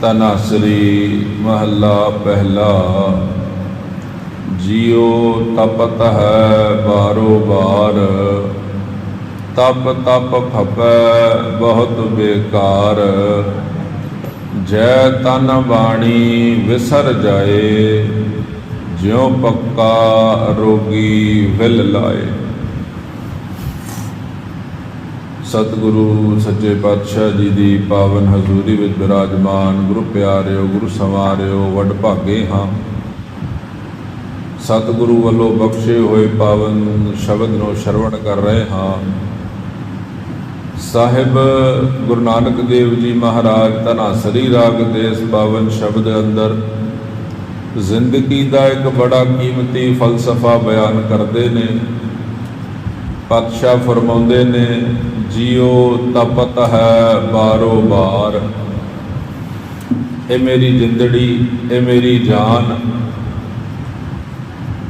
ਤਨਾਸਰੀ ਮਹੱਲਾ ਪਹਿਲਾ। ਜਿਉ ਤਪਤ ਹੈ ਬਾਰੋ ਬਾਰ, ਤਪ ਤਪ ਖਪੈ ਬਹੁਤ ਬੇਕਾਰ। ਜੈ ਤਨ ਬਾਣੀ ਵਿਸਰ ਜਾਏ, ਜਿਉ ਪੱਕਾ ਰੋਗੀ ਵਿਲ ਲਾਏ। ਸਤਿਗੁਰੂ ਸੱਚੇ ਪਾਤਸ਼ਾਹ ਜੀ ਦੀ ਪਾਵਨ ਹਜ਼ੂਰੀ ਵਿੱਚ ਬਿਰਾਜਮਾਨ, ਗੁਰੂ ਪਿਆਰਿਓ, ਗੁਰੂ ਸਵਾਰਿਓ ਵੱਡ ਭਾਗੇ ਹਾਂ। ਸਤਿਗੁਰੂ ਵੱਲੋਂ ਬਖਸ਼ੇ ਹੋਏ ਪਾਵਨ ਸ਼ਬਦ ਨੂੰ ਸ਼ਰਵਣ ਕਰ ਰਹੇ ਹਾਂ। ਸਾਹਿਬ ਗੁਰੂ ਨਾਨਕ ਦੇਵ ਜੀ ਮਹਾਰਾਜ ਧਨਾਸਰੀ ਰਾਗ ਦੇ ਇਸ ਪਾਵਨ ਸ਼ਬਦ ਅੰਦਰ ਜ਼ਿੰਦਗੀ ਦਾ ਇੱਕ ਬੜਾ ਕੀਮਤੀ ਫਲਸਫਾ ਬਿਆਨ ਕਰਦੇ ਨੇ। ਪਾਤਸ਼ਾਹ ਫਰਮਾਉਂਦੇ ਨੇ ਜਿਉ ਤਪਤ ਹੈ ਬਾਰੋ ਬਾਰ। ਇਹ ਮੇਰੀ ਜਿੰਦੜੀ, ਇਹ ਮੇਰੀ ਜਾਨ।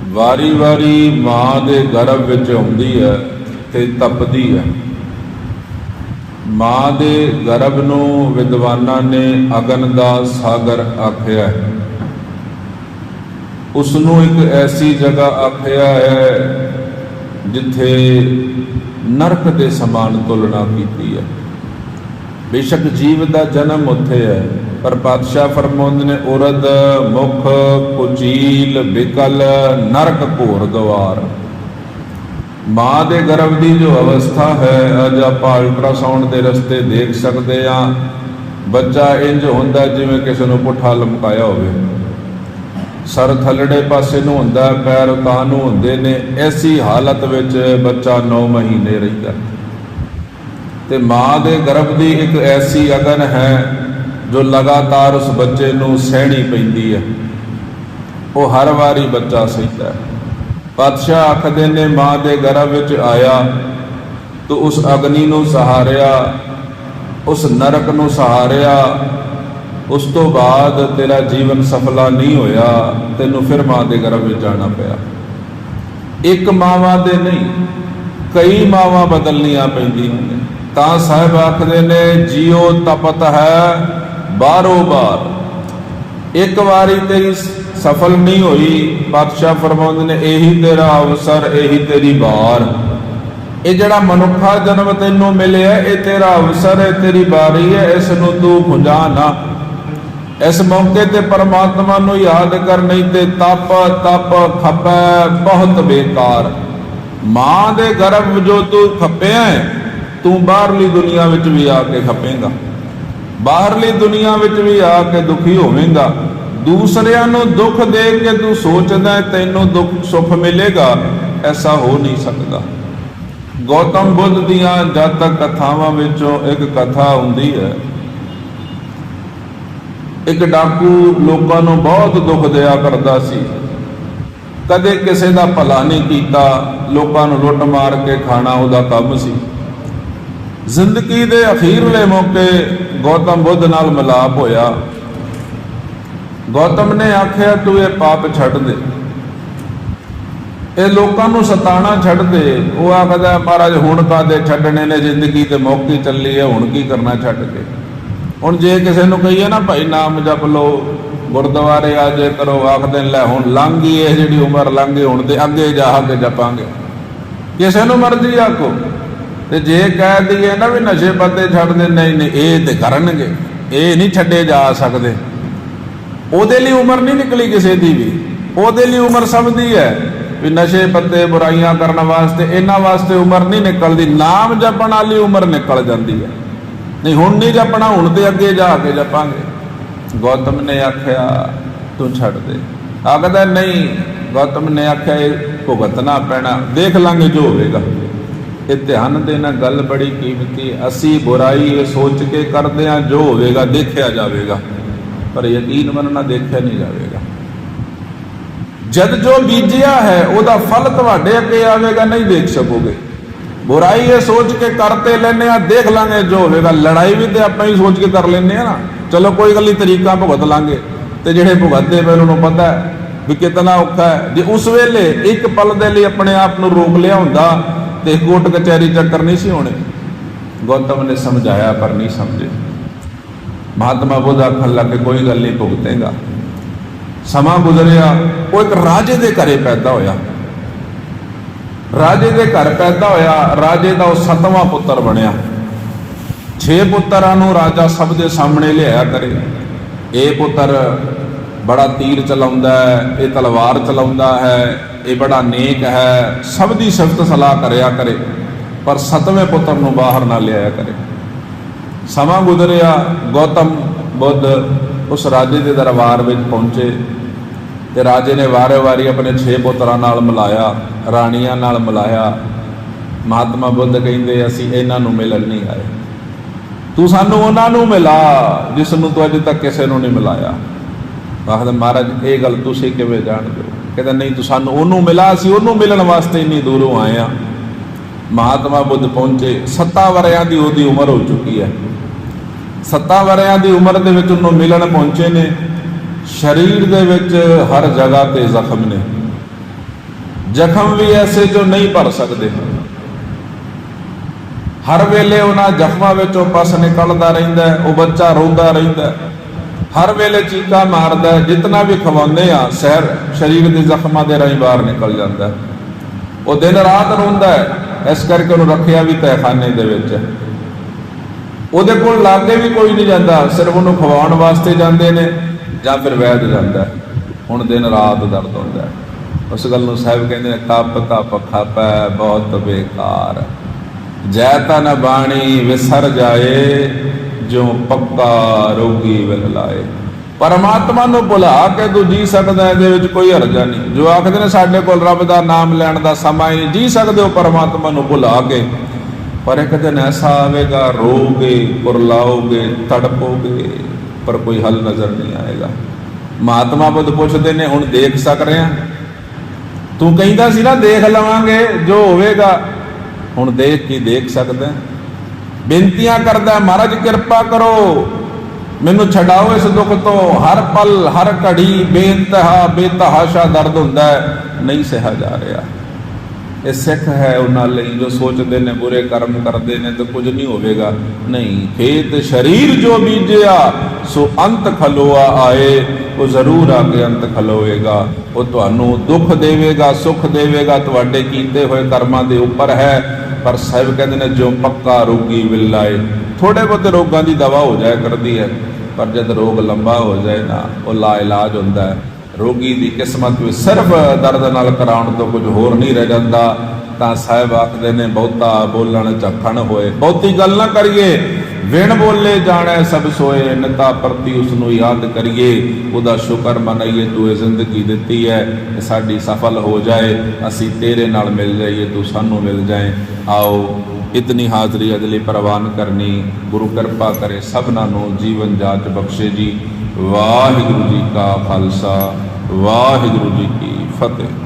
ਵਾਰੀ ਵਾਰੀ ਮਾਂ ਦੇ ਗਰਭ ਵਿੱਚ ਆਉਂਦੀ ਹੈ ਤੇ ਤਪਦੀ ਹੈ। ਮਾਂ ਦੇ ਗਰਭ ਨੂੰ ਵਿਦਵਾਨਾਂ ਨੇ ਅਗਨ ਦਾ ਸਾਗਰ ਆਖਿਆ ਹੈ। ਉਸ ਨੂੰ ਇੱਕ ਐਸੀ ਜਗ੍ਹਾ ਆਖਿਆ ਹੈ ਜਿੱਥੇ ਨਰਕ ਦੇ ਸਮਾਨ ਤੁਲਨਾ ਕੀਤੀ ਹੈ। ਬੇਸ਼ੱਕ ਜੀਵ ਦਾ ਜਨਮ ਉੱਥੇ ਹੈ, ਪਰ ਪਾਤਸ਼ਾਹ ਫਰਮਾਉਂਦੇ ਨੇ ਉਰਦ ਮੁਖ, ਕੁਚੀਲ, ਬਿਕਲ, ਨਰਕ, ਘੋਰ ਦਵਾਰ ਮਾਂ ਦੇ ਗਰਭ ਦੀ ਜੋ ਅਵਸਥਾ ਹੈ, ਅੱਜ ਆਪਾਂ ਅਲਟਰਾਸਾਊਂਡ ਦੇ ਰਸਤੇ ਦੇਖ ਸਕਦੇ ਆ ਬੱਚਾ ਇੰਜ ਹੁੰਦਾ ਜਿਵੇਂ ਕਿਸੇ ਨੂੰ ਪੁੱਠਾ ਲਮਕਾਇਆ ਹੋਵੇ। ਸਰ ਥੱਲੜੇ ਪਾਸੇ ਨੂੰ ਹੁੰਦਾ ਪੈਰ ਉਤਾਂ ਨੂੰ ਹੁੰਦੇ ਨੇ, ਐਸੀ ਹਾਲਤ ਵਿੱਚ ਬੱਚਾ 9 ਮਹੀਨੇ ਰਹਿੰਦਾ ਤੇ ਮਾਂ ਦੇ ਗਰਭ ਦੀ ਇੱਕ ਐਸੀ ਅਗਨ ਹੈ, ਜੋ ਲਗਾਤਾਰ ਉਸ ਬੱਚੇ ਨੂੰ ਸਹਿਣੀ ਪੈਂਦੀ ਹੈ। ਉਹ ਹਰ ਵਾਰੀ ਬੱਚਾ ਸਹਿੰਦਾ ਹੈ। ਪਾਤਸ਼ਾਹ ਆਖਦੇ ਨੇ, ਮਾਂ ਦੇ ਗਰਭ ਵਿੱਚ ਆਇਆ, ਤੂੰ ਉਸ ਅਗਨੀ ਨੂੰ ਸਹਾਰਿਆ, ਉਸ ਨਰਕ ਨੂੰ ਸਹਾਰਿਆ ਉਸ ਤੋਂ ਬਾਅਦ ਤੇਰਾ ਜੀਵਨ ਸਫਲਾ ਨਹੀਂ ਹੋਇਆ, ਤੈਨੂੰ ਫਿਰ ਮਾਂ ਦੇ ਗਰਭ ਵਿੱਚ ਜਾਣਾ ਪਿਆ। ਇੱਕ ਮਾਵਾ ਦੇ ਨਹੀਂ, ਕਈ ਮਾਵਾ ਬਦਲਣੀਆਂ ਪੈਂਦੀਆਂ ਨੇ। ਤਾਂ ਸਾਹਿਬ ਆਖਦੇ ਨੇ ਜਿਉ ਤਪਤ ਹੈ ਬਾਰੋ ਬਾਰ ਇੱਕ ਵਾਰੀ ਤੇਰੀ ਸਫਲ ਨਹੀਂ ਹੋਈ ਪਾਤਸ਼ਾਹ ਫਰਮਾਉਂਦੇ ਨੇ, ਇਹੀ ਤੇਰਾ ਅਵਸਰ, ਇਹੀ ਤੇਰੀ ਬਾਰ ਇਹ ਜਿਹੜਾ ਮਨੁੱਖਾ ਜਨਮ ਤੈਨੂੰ ਮਿਲਿਆ, ਇਹ ਤੇਰਾ ਅਵਸਰ ਹੈ ਤੇਰੀ ਬਾਰੀ ਹੈ, ਇਸ ਨੂੰ ਤੂੰ ਭੁਜਾ ਨਾ। ਇਸ ਮੌਕੇ ਤੇ ਪਰਮਾਤਮਾ ਨੂੰ ਯਾਦ ਕਰ ਨਹੀਂ ਤੇ ਤਪ ਤਪ ਖਪੈ ਬਹੁਤ ਬੇਕਾਰ। ਮਾਂ ਦੇ ਗਰਭ ਜੋ ਤੂੰ ਖੱਪਿਆ ਹੈ, ਤੂੰ ਬਾਹਰਲੀ ਦੁਨੀਆ ਵਿੱਚ ਵੀ ਆ ਕੇ ਖੱਪੇਗਾ। ਬਾਹਰਲੀ ਦੁਨੀਆ ਵਿੱਚ ਵੀ ਆ ਕੇ ਦੁਖੀ ਹੋਵੇਂਗਾ। ਦੂਸਰਿਆਂ ਨੂੰ ਦੁੱਖ ਦੇ ਕੇ ਤੂੰ ਸੋਚਦਾ ਤੈਨੂੰ ਦੁੱਖ ਸੁੱਖ ਮਿਲੇਗਾ ਐਸਾ ਹੋ ਨਹੀਂ ਸਕਦਾ। ਗੌਤਮ ਬੁੱਧ ਦੀਆਂ ਜਦ ਤੱਕ ਕਥਾਵਾਂ ਵਿੱਚੋਂ ਇੱਕ ਕਥਾ ਹੁੰਦੀ ਹੈ ਇੱਕ ਡਾਕੂ ਲੋਕਾਂ ਨੂੰ ਬਹੁਤ ਦੁੱਖ ਦਿਆ ਕਰਦਾ ਸੀ। ਕਦੇ ਕਿਸੇ ਦਾ ਭਲਾ ਨਹੀਂ ਕੀਤਾ, ਲੋਕਾਂ ਨੂੰ ਲੁੱਟ ਮਾਰ ਕੇ ਖਾਣਾ ਉਹਦਾ ਕੰਮ ਸੀ। ਜ਼ਿੰਦਗੀ ਦੇ ਅਖੀਰਲੇ ਮੌਕੇ ਗੌਤਮ ਬੁੱਧ ਨਾਲ ਮਿਲਾਪ ਹੋਇਆ। ਗੌਤਮ ਨੇ ਆਖਿਆ, ਤੂੰ ਇਹ ਪਾਪ ਛੱਡ ਦੇ। ਇਹ ਲੋਕਾਂ ਨੂੰ ਸਤਾਣਾ ਛੱਡ ਦੇ। ਉਹ ਆਖਦਾ, ਮਹਾਰਾਜ, ਹੁਣ ਕਾਦੇ ਛੱਡਣੇ ਨੇ? ਜ਼ਿੰਦਗੀ ਤੇ ਮੌਕੇ ਚੱਲੀ ਹੈ, ਹੁਣ ਕੀ ਕਰਨਾ ਛੱਡ ਕੇ? ਹੁਣ ਜੇ ਕਿਸੇ ਨੂੰ ਕਹੀਏ ਨਾ ਭਾਈ ਨਾਮ ਜਪ ਲਓ ਗੁਰਦੁਆਰੇ ਆ ਜੇ ਕਰੋ ਆਖਦੇ ਨੇ, ਲੈ ਹੁਣ ਲੰਘ ਗਈ ਇਹ ਜਿਹੜੀ ਉਮਰ ਲੰਘ ਗਈ ਹੁਣ ਤੇ ਅੱਗੇ ਜਾ ਕੇ ਜਪਾਂਗੇ। ਕਿਸੇ ਨੂੰ ਮਰਜ਼ੀ ਆਖੋ। ਤੇ ਜੇ ਕਹਿ ਦਈਏ ਨਾ ਵੀ ਨਸ਼ੇ ਪੱਤੇ ਛੱਡ ਦੇ ਨਹੀਂ ਨਹੀਂ ਇਹ ਤੇ ਕਰਨਗੇ। ਇਹ ਨਹੀਂ ਛੱਡੇ ਜਾ ਸਕਦੇ। ਉਹਦੇ ਲਈ ਉਮਰ ਨਹੀਂ ਨਿਕਲੀ ਕਿਸੇ ਦੀ ਵੀ। ਉਹਦੇ ਲਈ ਉਮਰ ਸਭ ਦੀ ਹੈ ਵੀ ਨਸ਼ੇ ਪੱਤੇ ਬੁਰਾਈਆਂ ਕਰਨ ਵਾਸਤੇ ਇਹਨਾਂ ਵਾਸਤੇ ਉਮਰ ਨਹੀਂ ਨਿਕਲਦੀ। ਨਾਮ ਜਪਣ ਵਾਲੀ ਉਮਰ ਨਿਕਲ ਜਾਂਦੀ ਹੈ। ਨਹੀਂ, ਹੁਣ ਨਹੀਂ ਜਪਣਾ ਹੁਣ ਤੇ ਅੱਗੇ ਜਾ ਕੇ ਜਪਾਂਗੇ। ਗੌਤਮ ਨੇ ਆਖਿਆ, ਤੂੰ ਛੱਡ ਦੇ। ਆਖਦਾ, ਨਹੀਂ, ਗੌਤਮ ਨੇ ਆਖਿਆ, ਇਹ ਭੁਗਤਣਾ ਪੈਣਾ। ਦੇਖ ਲਾਂਗੇ ਜੋ ਹੋਵੇਗਾ। ਇਹ ਧਿਆਨ ਦੇਣਾ ਗੱਲ ਬੜੀ ਕੀਮਤੀ ਅਸੀਂ ਬੁਰਾਈ ਇਹ ਸੋਚ ਕੇ ਕਰਦੇ ਹਾਂ, ਜੋ ਹੋਵੇਗਾ, ਦੇਖਿਆ ਜਾਵੇਗਾ। ਪਰ ਯਕੀਨ ਮੰਨਣਾ, ਦੇਖਿਆ ਨਹੀਂ ਜਾਵੇਗਾ। ਜਦ ਜੋ ਬੀਜਿਆ ਹੈ, ਉਹਦਾ ਫਲ ਤੁਹਾਡੇ ਅੱਗੇ ਆਵੇਗਾ, ਨਹੀਂ ਦੇਖ ਸਕੋਗੇ। ਬੁਰਾਈ ਇਹ ਸੋਚ ਕੇ ਕਰਤੇ ਲੈਨੇ ਆ ਦੇਖ ਲਾਂਗੇ ਜੋ ਹੋਵੇਗਾ ਲੜਾਈ ਵੀ ਤੇ ਆਪਾਂ ਹੀ ਸੋਚ ਕੇ ਕਰ ਲੈਨੇ ਆ ਨਾ। ਚਲੋ ਕੋਈ ਗੱਲ ਨਹੀਂ, ਤਰੀਕਾ ਭੁਗਤ ਲਾਂਗੇ। ਤੇ ਜਿਹੜੇ ਭੁਗਤਦੇ ਪਏ ਉਹਨਾਂ ਨੂੰ ਪਤਾ ਹੈ ਵੀ ਕਿਤਨਾ ਔਖਾ ਹੈ। ਜੇ ਉਸ ਵੇਲੇ ਇੱਕ ਪਲ ਦੇ ਲਈ ਆਪਣੇ ਆਪ ਨੂੰ ਰੋਕ ਲਿਆ ਹੁੰਦਾ, ਤੇ ਕੋਟ ਕਚਹਿਰੀ ਚੱਕਰ ਨਹੀਂ ਸੀ ਹੋਣੇ। ਗੌਤਮ ਨੇ ਸਮਝਾਇਆ, ਪਰ ਨਹੀਂ ਸਮਝੇ। ਮਹਾਤਮਾ ਬੁੱਧ ਆਖਣ ਲੱਗੇ ਕੋਈ ਗੱਲ ਨਹੀਂ, ਭੁਗਤੇਗਾ। ਸਮਾਂ ਗੁਜ਼ਰਿਆ, ਉਹ ਇੱਕ ਰਾਜੇ ਦੇ ਘਰੇ ਪੈਦਾ ਹੋਇਆ। ਰਾਜੇ ਦੇ ਘਰ ਪੈਦਾ ਹੋਇਆ, ਰਾਜੇ ਦਾ ਉਹ ਸੱਤਵਾਂ ਪੁੱਤਰ ਬਣਿਆ। ਛੇ ਪੁੱਤਰਾਂ ਨੂੰ ਰਾਜਾ ਸਭ ਦੇ ਸਾਹਮਣੇ ਲਿਆਇਆ ਕਰੇ। ਇਹ ਪੁੱਤਰ ਬੜਾ ਤੀਰ ਚਲਾਉਂਦਾ ਹੈ, ਇਹ ਤਲਵਾਰ ਚਲਾਉਂਦਾ ਹੈ, ਇਹ ਬੜਾ ਨੇਕ ਹੈ, ਸਭ ਦੀ ਸਿਫਤ ਸਲਾਹ ਕਰਿਆ ਕਰੇ, ਪਰ ਸਤਵੇਂ ਪੁੱਤਰ ਨੂੰ ਬਾਹਰ ਨਾ ਲਿਆਇਆ ਕਰੇ। ਸਮਾਂ ਗੁਜ਼ਰਿਆ, ਗੌਤਮ ਬੁੱਧ ਉਸ ਰਾਜੇ ਦੇ ਦਰਬਾਰ ਵਿੱਚ ਪਹੁੰਚੇ। ਤੇ ਰਾਜੇ ਨੇ ਵਾਰੇ-ਵਾਰੀ ਆਪਣੇ 6 ਪੁੱਤਰਾਂ ਨਾਲ ਮਿਲਾਇਆ, ਰਾਣੀਆਂ ਨਾਲ ਮਿਲਾਇਆ। ਮਹਾਤਮਾ ਬੁੱਧ ਕਹਿੰਦੇ, ਅਸੀਂ ਇਹਨਾਂ ਨੂੰ ਮਿਲਣ ਨਹੀਂ ਆਏ। ਤੂੰ ਸਾਨੂੰ ਉਹਨਾਂ ਨੂੰ ਮਿਲਾ, ਜਿਸ ਨੂੰ ਤੂੰ ਅਜੇ ਤੱਕ ਕਿਸੇ ਨੂੰ ਨਹੀਂ ਮਿਲਾਇਆ। ਆਖਦਾ, ਮਹਾਰਾਜ, ਇਹ ਗੱਲ ਤੁਸੀਂ ਕਿਵੇਂ ਜਾਣਦੇ ਹੋ? ਕਹਿੰਦਾ, ਨਹੀਂ, ਤੂੰ ਸਾਨੂੰ ਉਹਨੂੰ ਮਿਲਾ, ਅਸੀਂ ਉਹਨੂੰ ਮਿਲਣ ਵਾਸਤੇ ਇੰਨੀ ਦੂਰੋਂ ਆਏ ਆ ਮਹਾਤਮਾ ਬੁੱਧ ਪਹੁੰਚੇ। 7 ਵਰਿਆਂ ਦੀ ਉਹਦੀ ਉਮਰ ਹੋ ਚੁੱਕੀ ਹੈ। 7 ਵਰਿਆਂ ਦੀ ਉਮਰ ਦੇ ਵਿੱਚ ਉਹਨੂੰ ਮਿਲਣ ਪਹੁੰਚੇ ਨੇ। ਸਰੀਰ ਦੇ ਵਿੱਚ ਹਰ ਜਗ੍ਹਾ ਤੇ ਜ਼ਖਮ ਨੇ। ਜ਼ਖਮ ਵੀ ਐਸੇ ਜੋ ਨਹੀਂ ਭਰ ਸਕਦੇ। ਹਰ ਵੇਲੇ ਉਹਨਾਂ ਜ਼ਖਮਾਂ ਵਿੱਚੋਂ ਪਸ ਨਿਕਲਦਾ ਰਹਿੰਦਾ ਉਹ ਬੱਚਾ ਰੋਂਦਾ ਰਹਿੰਦਾ ਹਰ ਵੇਲੇ ਚੀਕਾਂ ਮਾਰਦਾ ਹੈ, ਵੀ ਖਵਾਉਂਦੇ ਆ ਸਹਿਰ ਸਰੀਰ ਦੇ ਜ਼ਖਮਾਂ ਦੇ ਰਾਹੀਂ ਬਾਹਰ ਨਿਕਲ ਜਾਂਦਾ ਉਹ ਦਿਨ ਰਾਤ ਰੋਂਦਾ ਹੈ ਇਸ ਕਰਕੇ ਉਹਨੂੰ ਰੱਖਿਆ ਵੀ ਤਹਿਖਾਨੇ ਦੇ ਵਿੱਚ ਉਹਦੇ ਕੋਲ ਲਾਗੇ ਵੀ ਕੋਈ ਨਹੀਂ ਜਾਂਦਾ ਸਿਰਫ ਉਹਨੂੰ ਖਵਾਉਣ ਵਾਸਤੇ ਜਾਂਦੇ ਨੇ। ਜਾਂ ਫਿਰ ਵੈਦ ਜਾਂਦਾ ਹੁਣ ਦਿਨ ਰਾਤ ਦਰਦ ਹੁੰਦਾ ਉਸ ਗੱਲ ਨੂੰ ਸਾਹਿਬ ਕਹਿੰਦੇ ਨੇ, ਤਪ ਤਪ ਖਾਪੈ, ਬਹੁਤ ਬੇਕਾਰ ਜੈ ਤਨ ਬਾਣੀ ਵਿਸਰ ਜਾਏ ਜੋ ਪੱਕਾ ਰੋਗੀ ਵਿਲ ਲਾਏ ਪਰਮਾਤਮਾ ਨੂੰ ਭੁਲਾ ਕੇ ਤੂੰ ਜੀ ਸਕਦਾ ਇਹਦੇ ਵਿੱਚ ਕੋਈ ਹਰਜਾ ਨਹੀਂ। ਜੋ ਆਖਦੇ ਨੇ, ਸਾਡੇ ਕੋਲ ਰੱਬ ਦਾ ਨਾਮ ਲੈਣ ਦਾ ਸਮਾਂ ਹੀ ਨਹੀਂ ਜੀ ਸਕਦੇ ਹੋ ਪਰਮਾਤਮਾ ਨੂੰ ਭੁਲਾ ਕੇ। ਪਰ ਇੱਕ ਦਿਨ ਐਸਾ ਆਵੇਗਾ ਰੋਗੇ ਕੁਰਲਾਓਗੇ, ਤੜਪੋਗੇ। ਪਰ ਕੋਈ ਹੱਲ ਨਜ਼ਰ ਨਹੀਂ ਆਏਗਾ। ਮਹਾਤਮਾ ਬੁੱਧ ਪੁੱਛਦੇ ਨੇ, ਹੁਣ ਦੇਖ ਸਕ ਰਹੇ ਆ ਤੂੰ ਕਹਿੰਦਾ ਸੀ ਨਾ, ਦੇਖ ਲਵਾਂਗੇ, ਜੋ ਹੋਵੇਗਾ। ਹੁਣ ਦੇਖ ਕੀ ਦੇਖ ਸਕਦਾ ਬੇਨਤੀਆਂ ਕਰਦਾ ਮਹਾਰਾਜ, ਕਿਰਪਾ ਕਰੋ। ਮੈਨੂੰ ਛਡਾਓ ਇਸ ਦੁੱਖ ਤੋਂ। ਹਰ ਪਲ, ਹਰ ਘੜੀ ਬੇਇੰਤਹਾ, ਬੇਤਹਾਸ਼ਾ ਦਰਦ ਹੁੰਦਾ ਹੈ। ਨਹੀਂ ਸਹਿ ਜਾ ਰਿਹਾ। ਇਹ ਸਿੱਖ ਹੈ ਉਹਨਾਂ ਲਈ, ਜੋ ਸੋਚਦੇ ਨੇ, ਬੁਰੇ ਕਰਮ ਕਰਦੇ ਨੇ, ਤਾਂ ਕੁਝ ਨਹੀਂ ਹੋਵੇਗਾ। ਨਹੀਂ, ਖੇਤ, ਸਰੀਰ ਜੋ ਬੀਜਿਆ ਸੋ ਅੰਤ ਖਲੋਆ ਆਏ, ਉਹ ਜ਼ਰੂਰ ਆ ਕੇ ਅੰਤ ਖਲੋਏਗਾ। ਉਹ ਤੁਹਾਨੂੰ ਦੁੱਖ ਦੇਵੇਗਾ, ਸੁੱਖ ਦੇਵੇਗਾ, ਤੁਹਾਡੇ ਕੀਤੇ ਹੋਏ ਕਰਮਾਂ ਦੇ ਉੱਪਰ ਹੈ। ਪਰ ਸਾਹਿਬ ਕਹਿੰਦੇ ਨੇ, ਜੋ ਪੱਕਾ ਰੋਗੀ ਵਿਲਾਏ ਥੋੜੇ ਬਹੁਤੇ ਰੋਗਾਂ ਦੀ ਦਵਾ ਹੋ ਜਾਇਆ ਕਰਦੀ ਹੈ, ਪਰ ਜਦ ਰੋਗ ਲੰਬਾ ਹੋ ਜਾਏ ਨਾ, ਉਹ ਲਾ ਇਲਾਜ ਹੁੰਦਾ ਹੈ। ਰੋਗੀ ਦੀ ਕਿਸਮਤ ਵਿੱਚ ਸਿਰਫ ਦਰਦ ਨਾਲ ਕਰਾਉਣ ਤੋਂ ਕੁਝ ਹੋਰ ਨਹੀਂ ਰਹਿ ਜਾਂਦਾ। ਤਾਂ ਸਾਹਿਬ ਆਖਦੇ ਨੇ, ਬਹੁਤਾ ਬੋਲਣ ਝੱਖਣ ਹੋਏ। ਬਹੁਤੀ ਗੱਲ ਨਾ ਕਰੀਏ। ਵਿਣ ਬੋਲੇ ਜਾਣੈ ਸਭ ਸੋਏ। ਨਿਤਾ ਪ੍ਰਤੀ ਉਸ ਨੂੰ ਯਾਦ ਕਰੀਏ। ਉਹਦਾ ਸ਼ੁਕਰ ਮਨਾਈਏ, ਤੂੰ ਇਹ ਜ਼ਿੰਦਗੀ ਦਿੱਤੀ ਹੈ ਕਿ ਸਾਡੀ ਸਫਲ ਹੋ ਜਾਏ। ਅਸੀਂ ਤੇਰੇ ਨਾਲ ਮਿਲ ਜਾਈਏ, ਤੂੰ ਸਾਨੂੰ ਮਿਲ ਜਾਏ। ਆਓ, ਇਤਨੀ ਹਾਜ਼ਰੀ ਅਗਲੀ ਪ੍ਰਵਾਨ ਕਰਨੀ। ਗੁਰੂ ਕਿਰਪਾ ਕਰੇ ਸਭਨਾਂ ਨੂੰ ਜੀਵਨ ਜਾਚ ਬਖਸ਼ੇ ਜੀ। ਵਾਹਿਗੁਰੂ ਜੀ ਕਾ ਖਾਲਸਾ। ਵਾਹਿਗੁਰੂ ਜੀ ਕੀ ਫਤਿਹ।